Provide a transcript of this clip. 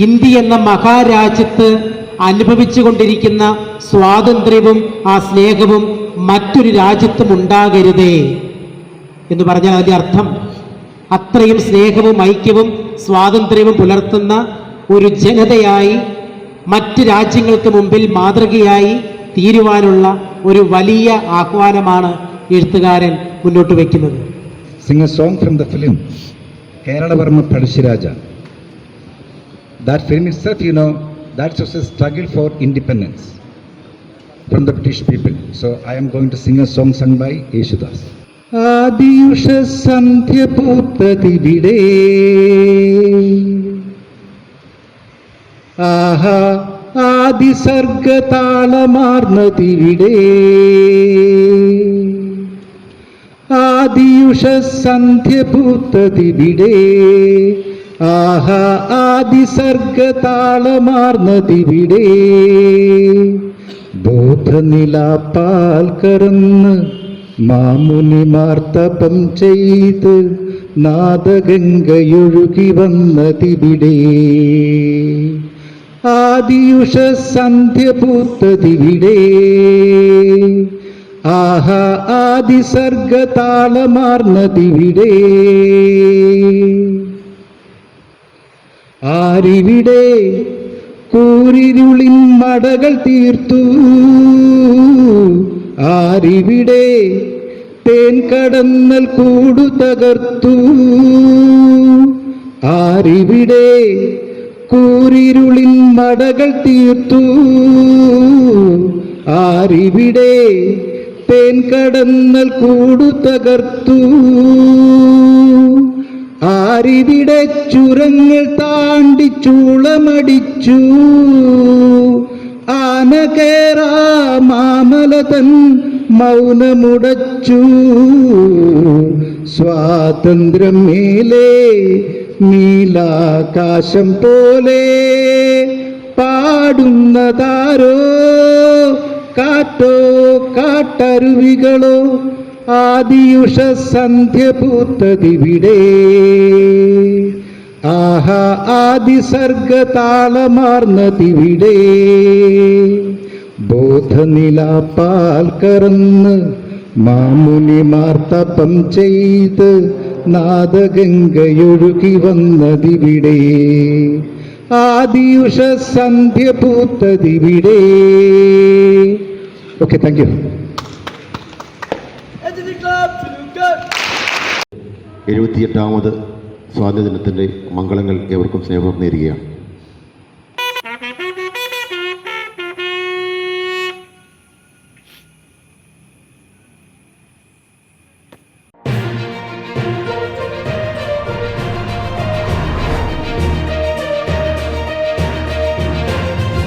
India എന്ന മഹാരാജ്യത്ത് അനുഭവിച്ചുകൊണ്ടിരിക്കുന്ന സ്വാതന്ത്ര്യവും ആ സ്നേഹവും മറ്റൊരു രാജ്യത്തും ഉണ്ടാകരുതേ എന്ന് പറഞ്ഞാൽ അതിന്റെ അർത്ഥം അത്രയും സ്നേഹവും ഐക്യവും സ്വാതന്ത്ര്യവും പുലർത്തുന്ന ഒരു ജനതയായി മറ്റ് രാജ്യങ്ങൾക്ക് മുമ്പിൽ മാതൃകയായി തീരുവാനുള്ള ഒരു വലിയ ആഹ്വാനമാണ് എഴുത്തുകാരൻ മുന്നോട്ട് വയ്ക്കുന്നത്. Sing song from the film Keralavarma Pazhassiraja that film is self you know that was a struggle for independence from the British people so I am going to sing a song sung by Yesudas ആദിയുഷ സന്ധ്യ പൂത്തതിവിടെ ആഹാ ആദിസർഗതാളമാർന്നതിവിടെ. ആദിയുഷ സന്ധ്യ പൂത്തതിവിടെ ആഹാ ആദിസർഗതാളമാർന്നതിവിടെ. ബോധനിലാപ്പാൽ കറന്ന് മാമുനിമാർ തപം ചെയ്ത് നാദഗംഗയൊഴുകി വന്നതിവിടെ ആദിയുഷ സന്ധ്യ പൂത്തതിവിടെ ആഹാ ആദിസർഗതാളമാർന്നതിവിടെ. ആരിവിടെ കൂരിരുളിൻ മടകൾ തീർത്തു? ആരിവിടെ തേൻ കടന്നൽ കൂടു തകർത്തു? ആരിവിടെ കൂരിരുളിൻ മടകൾ തീർത്തു? ആരിവിടെ തേൻ കടന്നൽ കൂടു തകർത്തു? ആരിവിടെ ചുരങ്ങൾ താണ്ടി ചൂളമടിച്ചു? ആന മാമലതൻ മൗനമുടച്ചു. സ്വാതന്ത്ര്യം മേലേ നീലാകാശം പോലെ പാടുന്നതാരോ? കാറ്റോ കാട്ടരുവികളോ? ആദിയുഷ സന്ധ്യ പൂത്തതിവിടെ ആഹാ ആദിസർഗതാളമാർന്നതിവിടെ. ബോധനിലാപ്പാൽ കറന്ന് മാമുനിമാർ തപം ചെയ്ത് നാദഗംഗയൊഴുകി വന്നതിവിടെ. ആദിയുഷ സന്ധ്യ പൂത്തതിവിടെ ഓക്കെ താങ്ക് യു എഴുപത്തിയെട്ടാമത് സ്വാതന്ത്ര്യദിനത്തിന്റെ മംഗളങ്ങൾ ഏവർക്കും സ്നേഹം നേരുകയാണ്.